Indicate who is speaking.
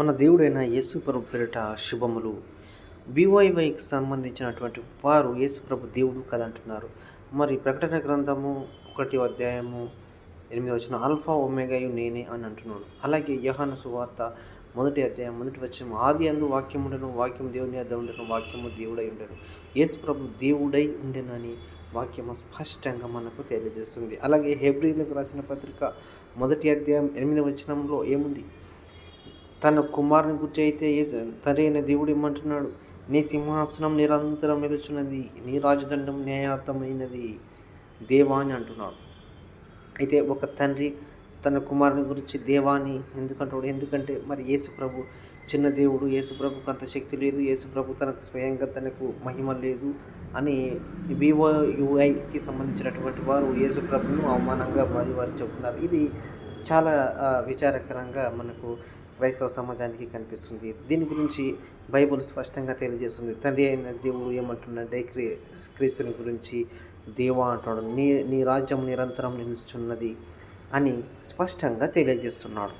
Speaker 1: మన దేవుడైన యేసు ప్రభు పేరిట శుభములు. బీవైవైకి సంబంధించినటువంటి వారు యేసుప్రభు దేవుడు కదంటున్నారు మరి ప్రకటన గ్రంథము ఒకటి అధ్యాయము ఎనిమిది వచ్చిన ఆల్ఫా ఒమేగాయు నేనే అని అంటున్నాడు. అలాగే యహాను సువార్త మొదటి అధ్యాయం మొదటి వచ్చిన ఆది అందు వాక్యం ఉండను వాక్యం దేవుని అద్ద ఉండను వాక్యము దేవుడై ఉండను. యేసు ప్రభు దేవుడై ఉండెనని వాక్యము స్పష్టంగా మనకు తెలియజేస్తుంది. అలాగే హెబ్రిలకు రాసిన పత్రిక మొదటి అధ్యాయం ఎనిమిది వచనంలో ఏముంది? తన కుమారుని గురించి అయితే తండ్రి అయిన దేవుడు ఏమంటున్నాడు? నీ సింహాసనం నిరంతరం నిలుచున్నది నీ రాజదండం న్యాయార్థమైనది దేవా అని అంటున్నాడు. అయితే ఒక తండ్రి తన కుమారుని గురించి దేవాని ఎందుకంటాడు ఎందుకంటే మరి యేసుప్రభు చిన్న దేవుడు యేసుప్రభుకు అంత శక్తి లేదు యేసుప్రభు తనకు స్వయంగా తనకు మహిమ లేదు అని వివో సంబంధించినటువంటి వారు యేసుప్రభును అవమానంగా వారి వారు చెబుతున్నారు. ఇది చాలా విచారకరంగా మనకు క్రైస్తవ సమాజానికి కనిపిస్తుంది. దీని గురించి బైబుల్ స్పష్టంగా తెలియజేస్తుంది. తండ్రి అయిన దేవుడు ఏమంటున్నాడే? క్రీ క్రీస్తుని గురించి దేవా అంటాడు నీ నీ రాజ్యం నిరంతరం నిలుచున్నది అని స్పష్టంగా తెలియజేస్తున్నాడు.